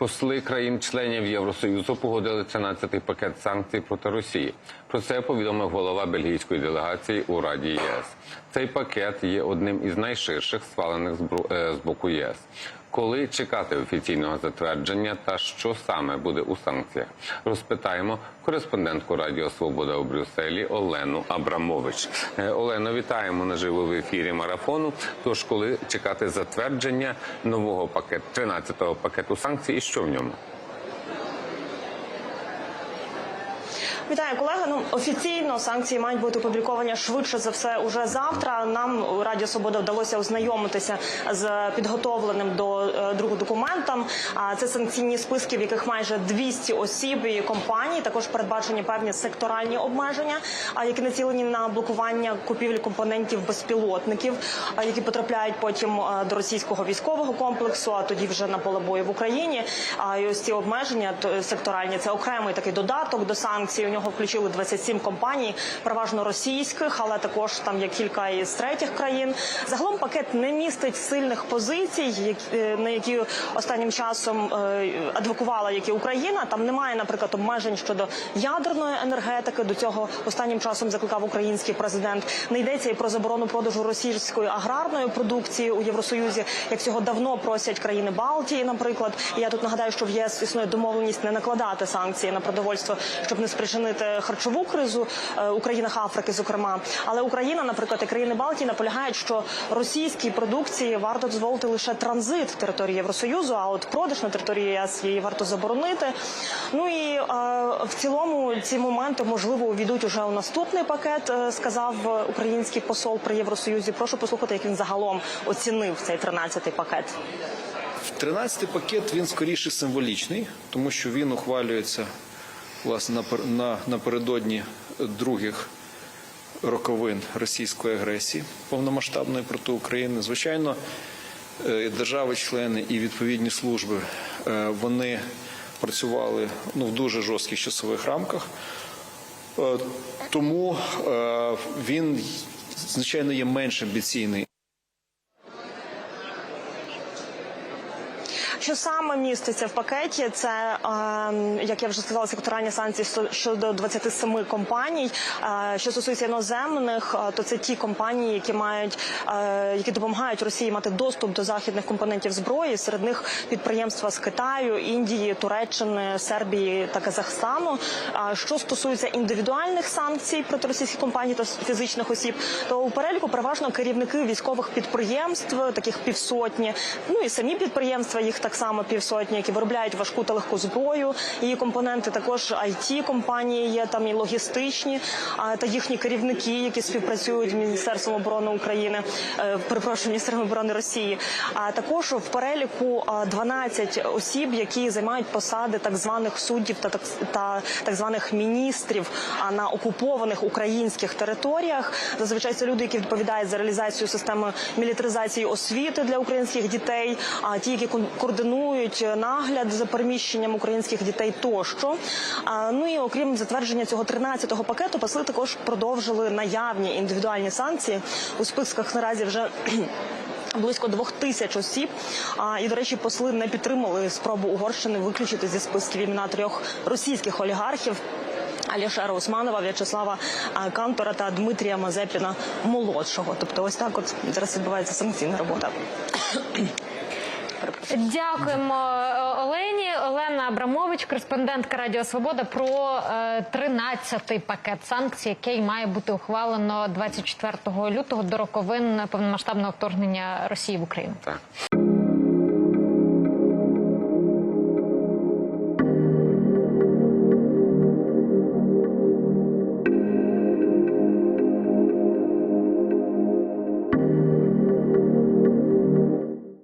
Посли країн-членів Євросоюзу погодили 13-й пакет санкцій проти Росії. Про це повідомив голова бельгійської делегації у Раді ЄС. Цей пакет є одним із найширших схвалених з е, боку ЄС. Коли чекати офіційного затвердження та що саме буде у санкціях, розпитаємо кореспондентку Радіо Свобода у Брюсселі Олену Абрамович. Е, Олено, вітаємо наживо в ефірі марафону. Тож, коли чекати затвердження нового пакету 13-го пакету санкцій, і що в ньому? Вітаю, колеги. Ну офіційно санкції мають бути опубліковані швидше за все уже завтра. Нам у Радіо Свобода вдалося ознайомитися з підготовленим до е, другого документом. Це санкційні списки, в яких майже 200 осіб і компаній. Також передбачені певні секторальні обмеження, а які націлені на блокування купівлі компонентів безпілотників, які потрапляють потім е, до російського військового комплексу, а тоді вже на поле бою в Україні. І ось ці обмеження то, секторальні це окремий такий додаток до санкцій. У нього включили 27 компаній, переважно російських, але також там є кілька із третіх країн. Загалом пакет не містить сильних позицій, е, на які останнім часом е, адвокувала як і Україна. Там немає, наприклад, обмежень щодо ядерної енергетики. До цього останнім часом закликав український президент. Не йдеться і про заборону продажу російської аграрної продукції у Євросоюзі, як цього давно просять країни Балтії, наприклад. І я тут нагадаю, що в ЄС існує домовленість не накладати санкції на продовольство, щоб не спричинити харчову кризу е, у країнах Африки, зокрема. Але Україна, наприклад, і країни Балтії наполягають, що російській продукції варто дозволити лише транзит території Євросоюзу, а от продаж на території ЄС її варто заборонити. Ну і е, в цілому ці моменти можливо увійдуть уже у наступний пакет, е, сказав український посол при Євросоюзі. Прошу послухати, як він загалом оцінив цей 13-й пакет. 13-й пакет він скоріше символічний, тому що він ухвалюється власне напер- на, напередодні других роковин російської агресії повномасштабної проти України. Звичайно, е, держави-члени і відповідні служби е, вони працювали ну, в дуже жорстких часових рамках. Е, Тому він, звичайно, є менш амбіційний Що саме міститься в пакеті? Це е, як я вже сказала, секторальні санкції щодо 27 компаній. Е, що стосується іноземних, е, то це ті компанії, які мають е, які допомагають Росії мати доступ до західних компонентів зброї. Серед них підприємства з Китаю, Індії, Туреччини, Сербії та Казахстану. Що стосується індивідуальних санкцій проти російських компаній та фізичних осіб, то у переліку переважно керівники військових підприємств, таких півсотні. Ну і самі підприємства, їх так само півсотні, які виробляють важку та легку зброю. Її компоненти також it компанії є там і логістичні, та їхні керівники, які співпрацюють з міністерством оборони України, е, перепрошую, міністерством оборони Росії. А також в переліку а, 12 осіб, які займають посади так званих суддів та так та так званих міністрів на окупованих українських територіях. Зазвичай це люди, які відповідають за реалізацію системи мілітаризації освіти для українських дітей, а ті, які кон- координують нагляд за переміщенням українських дітей тощо. Ну і окрім затвердження цього 13-го пакету, посли також продовжили наявні індивідуальні санкції у списках. Наразі вже Близько двох тисяч осіб. А і до речі, посли не підтримали спробу Угорщини виключити зі списків імена трьох російських олігархів. Алішера Усманова, В'ячеслава Кантора та Дмитрія Мазепіна молодшого. Тобто, ось так от зараз відбувається санкційна робота. Дякуємо е, Олені. Олена Абрамович, кореспондентка Радіо Свобода, про е, 13-й пакет санкцій, який має бути ухвалено 24 лютого до роковин повномасштабного вторгнення Росії в Україну. Так.